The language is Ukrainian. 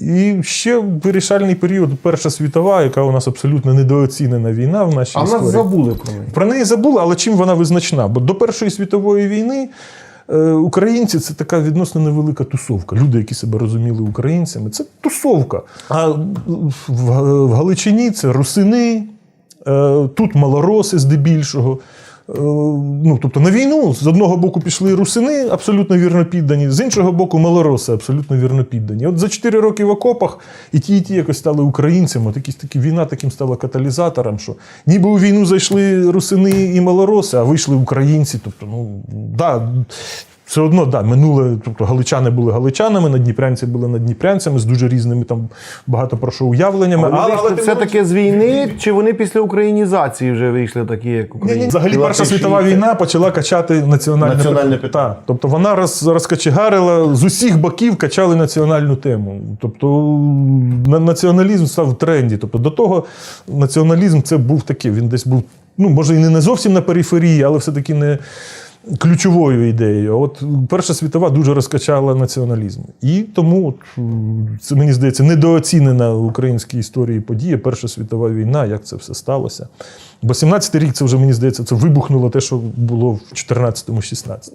І ще вирішальний період Перша світова, яка у нас абсолютно недооцінена війна в нашій А історії. нас забули про неї. Про неї забули, але чим вона визначна? Бо до Першої світової війни е, українці це така відносно невелика тусовка. Люди, які себе розуміли українцями, це тусовка. А в, в Галичині це русини, е, тут малороси здебільшого. Е, Ну, тобто на війну з одного боку пішли русини, абсолютно вірно піддані, з іншого боку, малороси абсолютно вірно піддані. От за 4 роки в окопах і ті, і ті якось стали українцями. От якісь такі війна таким стала каталізатором, що ніби у війну зайшли русини і малороси, а вийшли українці. Тобто, ну да, все одно да, минуле, тобто галичани були галичанами, надніпрянці були надніпрянцями з дуже різними там багато про що уявленнями. Вийшли тим все таки з війни, чи вони після українізації вже вийшли такі, як ні, взагалі Перша світова війна почала качати національне, Національне питання. Тобто вона роз, розкачегарила з усіх боків качали національну тему. Тобто націоналізм став в тренді. Тобто до того націоналізм це був такий. Він десь був, ну може і не не зовсім на периферії, але все-таки не. Ключовою ідеєю. От Перша світова дуже розкачала націоналізм. І тому це мені здається недооцінена в українській історії подія Перша світова війна, як це все сталося. Бо 17-й рік це вже мені здається, це вибухнуло те, що було в 14-16.